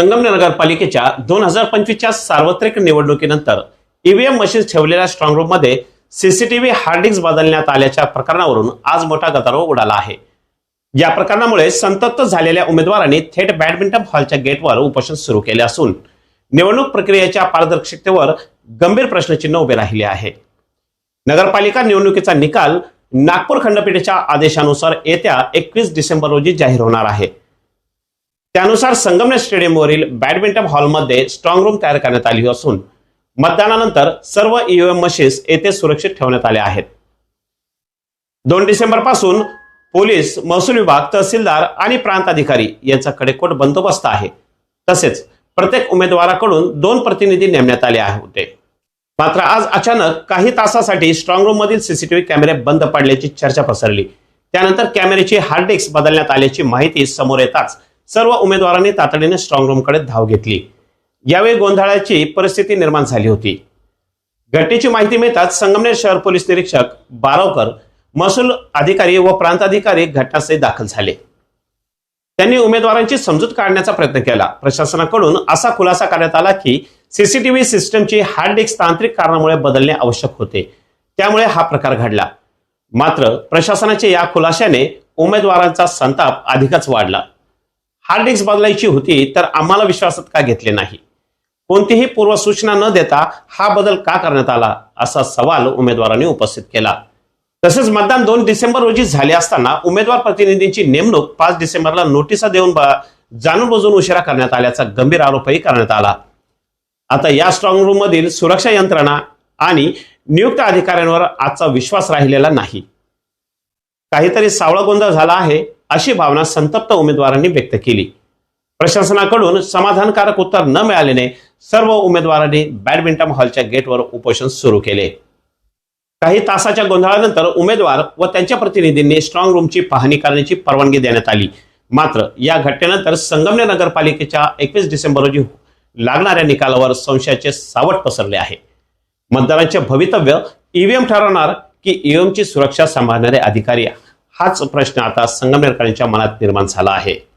संगमनेर नगरपालिकेच्या दोन हजार पंचवीसच्या सार्वत्रिक निवडणुकीनंतर ईव्हीएम मशीन ठेवलेल्या स्ट्रॉंग रूममध्ये सीसीटीव्ही हार्ड डिस्क बदलण्यात आल्याच्या प्रकरणावरून आज मोठा गदारोळ उडाला आहे. या प्रकरणामुळे संतप्त झालेल्या उमेदवारांनी थेट बॅडमिंटन हॉलच्या गेटवर उपोषण सुरू केले असून निवडणूक प्रक्रियेच्या पारदर्शकतेवर गंभीर प्रश्नचिन्ह उभे राहिले आहे. नगरपालिका निवडणुकीचा निकाल नागपूर खंडपीठेच्या आदेशानुसार येत्या एकवीस डिसेंबर रोजी जाहीर होणार आहे. त्यानुसार संगमनेर स्टेडियमवरील बॅडमिंटन हॉलमध्ये स्ट्रॉंग रूम तयार करण्यात आली असून मतदानानंतर सर्व ईव्हीएम मशीन्स येथे सुरक्षित ठेवण्यात आल्या आहेत. दोन डिसेंबरपासून पोलीस महसूल विभाग तहसीलदार आणि प्रांत अधिकारी यांचा कडेकोट बंदोबस्त आहे. तसेच प्रत्येक उमेदवाराकडून दोन प्रतिनिधी नेमण्यात आले होते. मात्र आज अचानक काही तासासाठी स्ट्रॉंग रूम मधील सीसीटीव्ही कॅमेरे बंद पडल्याची चर्चा पसरली. त्यानंतर कॅमेऱ्याची हार्ड डिस्क बदलण्यात आल्याची माहिती समोर येताच सर्व उमेदवारांनी तातडीने स्ट्रॉंग रूमकडे धाव घेतली. यावेळी गोंधळाची परिस्थिती निर्माण झाली होती. घटनेची माहिती मिळताच संगमनेर शहर पोलीस निरीक्षक बारावकर महसूल अधिकारी व प्रांताधिकारी घटनास्थळी दाखल झाले. त्यांनी उमेदवारांची समजूत काढण्याचा प्रयत्न केला. प्रशासनाकडून असा खुलासा करण्यात आला की सीसीटीव्ही सिस्टमची हार्ड डिस्क तांत्रिक कारणामुळे बदलणे आवश्यक होते. त्यामुळे हा प्रकार घडला. मात्र प्रशासनाच्या या खुलाशाने उमेदवारांचा संताप अधिकच वाढला. हार्ड डिस्क बदलायची होती तर आम्हाला विश्वासात का घेतले नाही? कोणतीही पूर्वसूचना न देता हा बदल का करण्यात आला असा सवाल उमेदवारांनी उपस्थित केला. तसेच मतदान दोन डिसेंबर रोजी झाले असताना उमेदवार प्रतिनिधींची नेमणूक पाच डिसेंबरला नोटिसा देऊन जाणून बुजून उशिरा करण्यात आल्याचा गंभीर आरोपही करण्यात आला. आता या स्ट्रॉंग रूम मधील सुरक्षा यंत्रणा आणि नियुक्त अधिकाऱ्यांवर आजचा विश्वास राहिलेला नाही. काहीतरी सावळा गोंधळ झाला आहे. अशी भावना संतप्त उमेदवारांनी व्यक्त केली. प्रशासनाकडून समाधानकारक उत्तर न मिळाल्याने सर्व उमेदवारांनी बॅडमिंटन हॉलच्या गेटवर उपोषण सुरू केले. काही तासाच्या गोंधळानंतर उमेदवार व त्यांच्या प्रतिनिधींनी स्ट्रॉंग रूमची पाहणी करण्याची परवानगी देण्यात आली. मात्र या घटनेनंतर संगमनेर नगरपालिकेच्या एकवीस डिसेंबर रोजी लागणाऱ्या निकालावर संशयाचे सावट पसरले आहे. मतदारांचे भवितव्य ईव्हीएम ठरवणार की ईव्हीएमची सुरक्षा सांभाळणारे अधिकारी हाच प्रश्न आता संगमनेरकरांच्या मनात निर्माण झाला आहे.